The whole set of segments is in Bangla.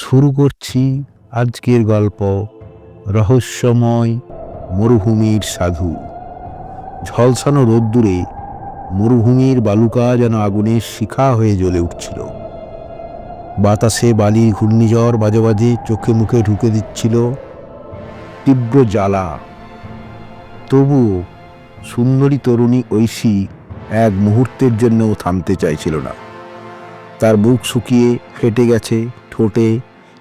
শুরু করছি আজকের গল্প রহস্যময় মরুভূমির সাধু। ঝলসানো রোদ্দুরে মরুভূমির বালুকা যেন আগুনের শিখা হয়ে জ্বলে উঠছিল। বাতাসে বালির ঘূর্ণিঝড় বাজে বাজে চোখে মুখে ঢুকে দিচ্ছিল তীব্র জ্বালা। তবুও সুন্দরী তরুণী ঐশী এক মুহূর্তের জন্যও থামতে চাইছিল না। তার বুক শুকিয়ে ফেটে গেছে ঠোঁটে,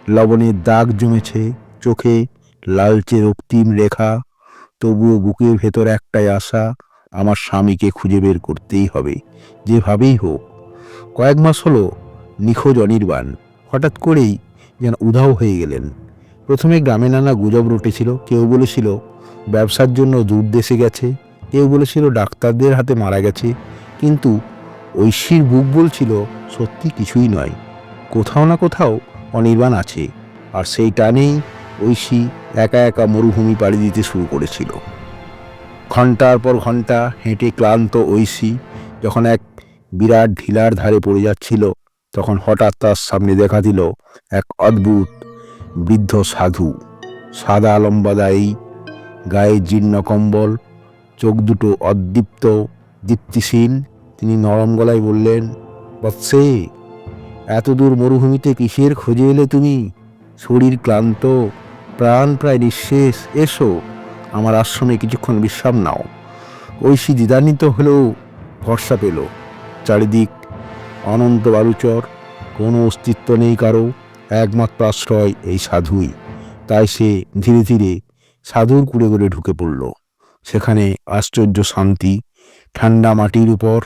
লবণের দাগ জমেছে চোখে, লালচে রক্তিম রেখা। তবুও বুকের ভেতর একটাই আশা, আমার স্বামীকে খুঁজে বের করতেই হবে, যেভাবেই হোক। কয়েক মাস হলো নিখোঁজ অনির্বাণ। হঠাৎ করেই যেন উধাও হয়ে গেলেন। প্রথমে গ্রামে নানা গুজব রটেছিল, কেউ বলেছিল, ব্যবসার জন্য দূর দেশে গেছে। কেউ বলেছিল, ডাক্তারদের হাতে মারা গেছে। কিন্তু ঐশীর বুক বলছিল, সত্যি কিছুই নয়। কোথাও না কোথাও অনির্বাণ আছে। আর সেই টানেই ঐশী একা একা মরুভূমি পাড়ি দিতে শুরু করেছিল। ঘণ্টার পর ঘণ্টা হেঁটে ক্লান্ত ঐশী যখন এক বিরাট ঢিলার ধারে পড়ে যাচ্ছিল, তখন হঠাৎ তার সামনে দেখা দিল এক অদ্ভুত বৃদ্ধ সাধু। সাদা লম্বাদায়ী গায়ে জীর্ণ কম্বল, চোখ দুটো অদীপ্ত, দীপ্তিশীল তিনি নরম গলায় বললেন বৎসে এত দূর মরুভূমিতে কিসের খোঁজে এলে তুমি? শরীর ক্লান্ত, প্রাণ প্রায় নিঃশেষ। এসো, আমার আশ্রমে কিছুক্ষণ বিশ্রাম নাও। ঐশী দ্বিধান্বিত হলেও ভরসা পেল। চারিদিক অনন্ত বালুচর, কোনো অস্তিত্ব নেই কারও, একমাত্র আশ্রয় এই সাধুই। তাই সে ধীরে ধীরে সাধুর কুড়ে করে ঢুকে পড়ল। সেখানে আশ্চর্য শান্তি ঠান্ডা মাটির উপর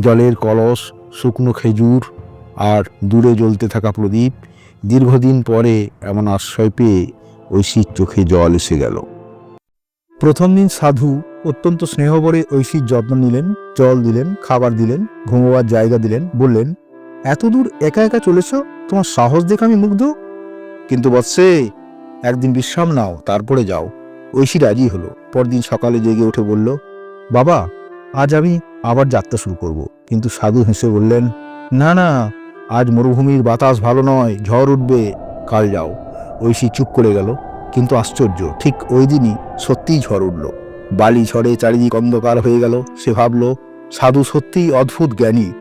জলের কলস, শুকনো খেজুর আর দূরে জ্বলতে থাকা প্রদীপ দীর্ঘদিন পরে এমন আশ্রয় পেয়ে ঐশীর চোখে জল এসে গেল। প্রথম দিন সাধু অত্যন্ত স্নেহভরে ঐশীর যত্ন নিলেন, জল দিলেন, খাবার দিলেন, ঘুমোবার জায়গা দিলেন, বললেন এত দূর একা একা চলেছ? তোমার সাহস দেখে আমি মুগ্ধ? কিন্তু বৎসে, একদিন বিশ্রাম নাও, তারপরে যাও। ঐশী রাজি হলো। পরদিন সকালে জেগে উঠে বলল, বাবা আজ আমি আবার যাত্রা শুরু করব। কিন্তু সাধু হেসে বললেন, না না, আজ মরুভূমির বাতাস ভালো নয়, ঝড় উঠবে, কাল যাও। ঐশী চুপ করে গেল, কিন্তু আশ্চর্য, ঠিক ওই দিনই সত্যিই ঝড় উঠল। বালি ঝড়ে চারিদিক অন্ধকার হয়ে গেল, সে ভাবল, সাধু সত্যিই অদ্ভুত জ্ঞানী।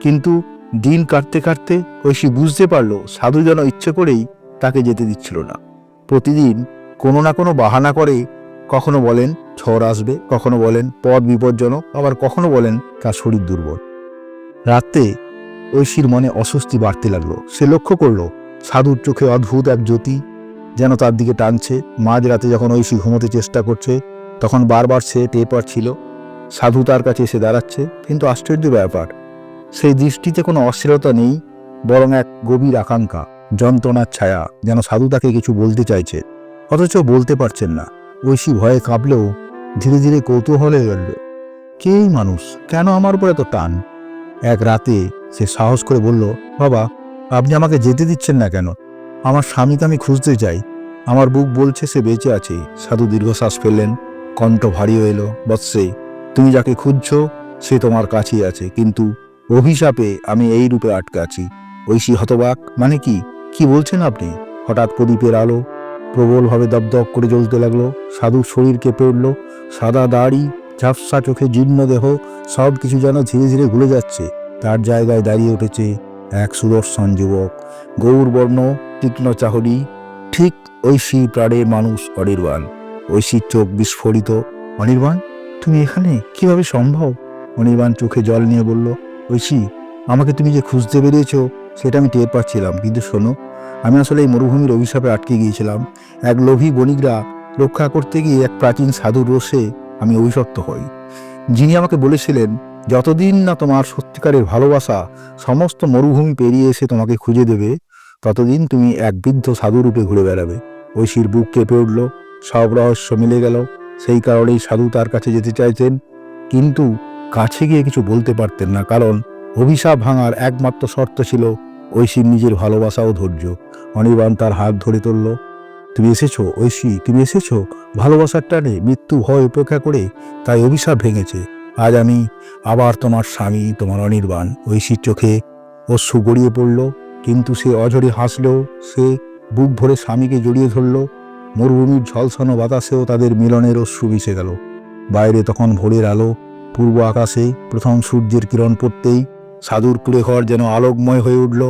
কিন্তু দিন কাটতে কাটতে ঐশী বুঝতে পারল, সাধু যেন ইচ্ছে করেই তাকে যেতে দিচ্ছিল না। প্রতিদিন কোনো না কোনো বাহানা করে কখনো বলেন ঝড় আসবে, কখনো বলেন পথ বিপজ্জনক, আবার কখনো বলেন তার শরীর দুর্বল। রাতে ঐশীর মনে অস্বস্তি বাড়তে লাগল। সে লক্ষ্য করল, সাধুর চোখে অদ্ভুত এক জ্যোতি যেন তার দিকে টানছে। মাঝরাতে যখন ঐশী ঘুমোতে চেষ্টা করছে, তখন বারবার সে টের ছিল। সাধু তার কাছে এসে দাঁড়াচ্ছে, কিন্তু আশ্চর্য ব্যাপার, সেই দৃষ্টিতে কোনো অস্থিরতা নেই, বরং এক গভীর আকাঙ্ক্ষা, যন্ত্রণার ছায়া যেন সাধু তাকে কিছু বলতে চাইছে, অথচ বলতে পারছেন না। ঐশী ভয়ে কাঁপলেও ধীরে ধীরে কৌতূহলে গেল কে এই মানুষ? কেন আমার উপর এত টান? এক রাতে সে সাহস করে বলল, বাবা, আপনি আমাকে যেতে দিচ্ছেন না কেন? আমার স্বামীকে আমি খুঁজতে চাই। আমার বুক বলছে সে বেঁচে আছে। সাধু দীর্ঘশ্বাস ফেললেন। কণ্ঠ ভারী এলো, বৎসে, তুমি যাকে খুঁজছ, সে তোমার কাছেই আছে। কিন্তু অভিশাপে আমি এই রূপে আটকে আছি। ঐশী হতবাক মানে কি? কি বলছেন আপনি? হঠাৎ প্রদীপের আলো প্রবলভাবে দপদপ করে জ্বলতে লাগল। সাধুর শরীর কেঁপে উঠল। সাদা দাড়ি, ঝাপসা চোখে জীর্ণ দেহ সব কিছু যেন ধীরে ধীরে ভুলে যাচ্ছে। তার জায়গায় দাঁড়িয়ে উঠেছে এক সুদর্শন যুবক। গৌরবর্ণ, তীক্ষ্ণ চাহরি, ঠিক ঐশী প্রাণের মানুষ অনির্বাণ। ঐশীর চোখ বিস্ফোরিত। অনির্বাণ, তুমি এখানে কীভাবে সম্ভব? অনির্বাণ চোখে জল নিয়ে বলল, ঐশী, আমাকে তুমি যে খুঁজতে বেরিয়েছো, সেটা আমি টের পাচ্ছিলাম। কিন্তু শোনো আমি আসলে এই মরুভূমির অভিশাপে আটকে গিয়েছিলাম। এক লোভী বণিকরা রক্ষা করতে গিয়ে এক প্রাচীন সাধুর রোষে আমি অভিশপ্ত হই। যিনি আমাকে বলেছিলেন, যতদিন না তোমার সত্যিকারের ভালোবাসা সমস্ত মরুভূমি পেরিয়ে এসে তোমাকে খুঁজে দেবে, ততদিন তুমি এক বৃদ্ধ সাধুরূপে ঘুরে বেড়াবে। ঐশীর বুক কেঁপে উঠল। সব রহস্য মিলে গেল। সেই কারণেই সাধু তার কাছে যেতে চাইতেন, কিন্তু কাছে গিয়ে কিছু বলতে পারতেন না, কারণ অভিশাপ ভাঙার একমাত্র শর্ত ছিল ঐশীর নিজের ভালোবাসা ও ধৈর্য। অনির্বাণ তার হাত ধরে তুলল, তুমি এসেছ, ঐশী, তুমি এসেছ? ভালোবাসার টানে মৃত্যু ভয় উপেক্ষা করে তাই অভিশাপ ভেঙেছে। আজ আমি আবার তোমার স্বামী, তোমার অনির্বাণ। ঐশীর চোখে অশ্রু গড়িয়ে পড়ল, কিন্তু সে অঝরে হাসলেও সে বুক ভরে স্বামীকে জড়িয়ে ধরল। মরুভূমির ঝলসানো বাতাসেও তাদের মিলনের অশ্রু মিশে গেল। বাইরে তখন ভোরের আলো, পূর্ব আকাশে প্রথম সূর্যের কিরণ পড়তেই সাধুর কুড়ে ঘর যেন আলোকময় হয়ে উঠল।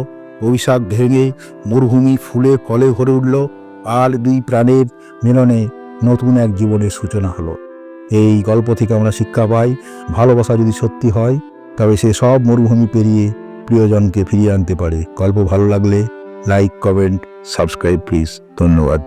অভিশাপ ভেঙে মরুভূমি ফুলে ফলে ভরে উঠল। আর দুই প্রাণের মিলনে নতুন এক জীবনের সূচনা হলো। এই গল্প থেকে আমরা শিক্ষা পাই, ভালোবাসা যদি সত্যি হয়, তবে সে সব মরুভূমি পেরিয়ে প্রিয়জনকে ফিরিয়ে আনতে পারে। গল্প ভালো লাগলে লাইক কমেন্ট সাবস্ক্রাইব প্লিজ ধন্যবাদ।